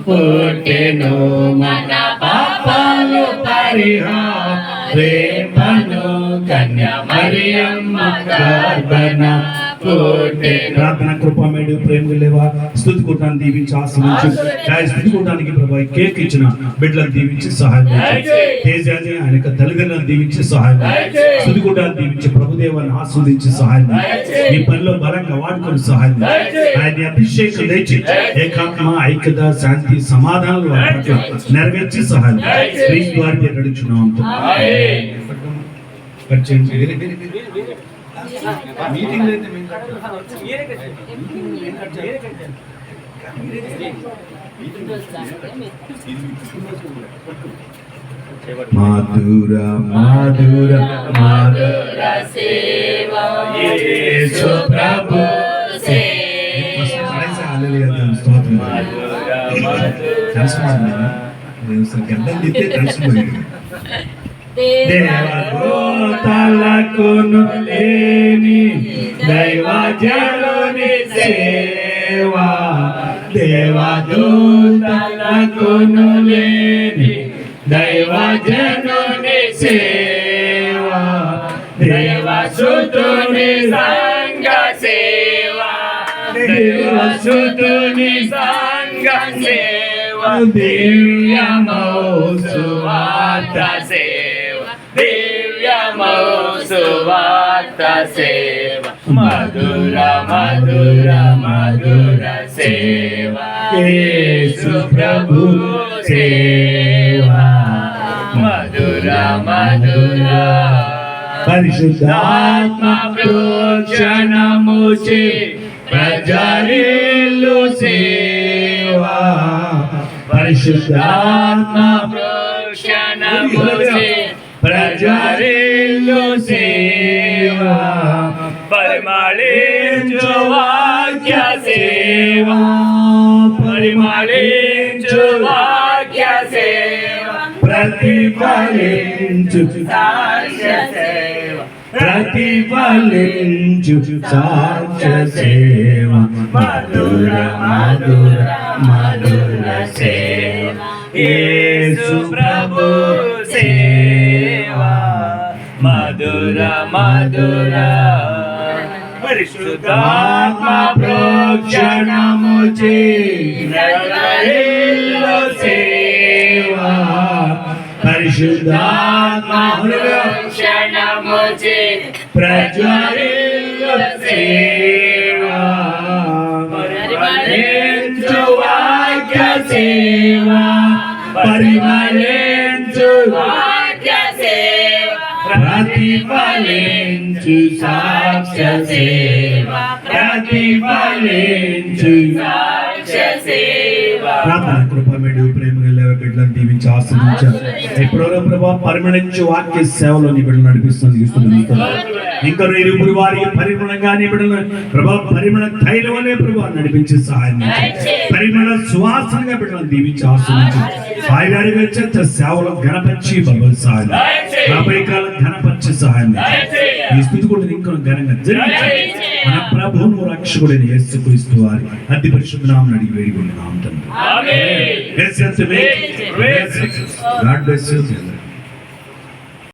పుట్టెను మన పాపాలు పరిహారేమను కన్య మరియమ్మ గర్భన ప్రార్థన కృపమేడు ప్రేమ లేవా స్థుతి కూటాన్ని దీవించి ఆశ్రయించు స్థుతి కూటానికి ప్రభా కేక్ ఇచ్చిన బిడ్డలను దీవించి సహాయం. తేజాన్ని ఆయన యొక్క తల్లిదండ్రులను దీవించి సహాయం. స్థుతి కూటాన్ని దీవించి ప్రభుదేవాన్ని ఆస్వాదించి సహాయం. మీ పనిలో బలంగా వాడుకొని సహాయం. ఆయన అభిషేకం తెచ్చి ఏకాత్మ ఐక్యత శాంతి సమాధానాలు నెరవేర్చి సహాయం చేయండి. క్రీస్తు వారి పేరు అడుగుచున్నాం కట్ చేయండి. మీటింగ్ అయితే మేము మాధుర మాధుర మాధుర యేసు ప్రభు దేవదూతలకును లేని దైవజనుని సేవా. దేవదూతలకును లేని దైవజనుని సేవా. దేవసుతుని సంగ సేవా. దేవసుతుని సంగ సేవా. దివ్యమౌ సువార్త సేవ మధుర మధుర మధుర సేవ యేసు ప్రభు సేవా మధుర మధుర పరిశుద్ధాత్మ ప్రోక్షణముచి ప్రజరిల్లు సేవా పరిశుద్ధాత్మ ప్రోక్షణముచి ప్రజరిల్లు సేవా. పరిమళించు వాక్య సేవా. పరిమళించు వాక్య సేవ. ప్రతిఫలించు సాక్ష్య సేవ. ప్రతిఫలించు సాక్ష్య సేవ. మధుర మధుర మధుర సేవ. యేసు మధుర. పరిశుద్ధాత్మ ప్రోక్షణముచి నగరిల్లు సేవా. పరిశుద్ధాత్మ ప్రోక్షణముచి ప్రజ్వరిల్లు సేవా. సేవా ప్రతిఫలించు సాక్ష్య సేవ. ప్రతిఫలించు సాక్ష్య సేవ. ప్రార్థన కృపమేడు ప్రేమ గల బిడ్డలను దీవించి ఆశ్రయించారు ఎప్పుడో ప్రభా పరిమళించు వాక్య సేవలో నీ బిడ్డలు నడిపిస్తుంది ఇంకా ఇరువురు వారి పరిమళంగా నీ బిడ్డలు ప్రభా పరిమళ తైలం అనే ప్రభా నడిపించి సహాయం. పరిమళ సువాసనగా బిడ్డలను దీవించి ఆశ్రయించు ఆయన అడిగచ్చ సేవలో గణపచ్చి బబల్ సహాయం రాబోయే కాలం గణపచ్చి సహాయం ఈ స్థితి కూడా ఇంకా ఘనంగా జరిగించండి. మన ప్రభువును రక్షకుడైన యేసుక్రీస్తు వారి అతి పరిశుద్ధ నామం అడిగి వేడుకున్నాం తండ్రి. Yes, yes,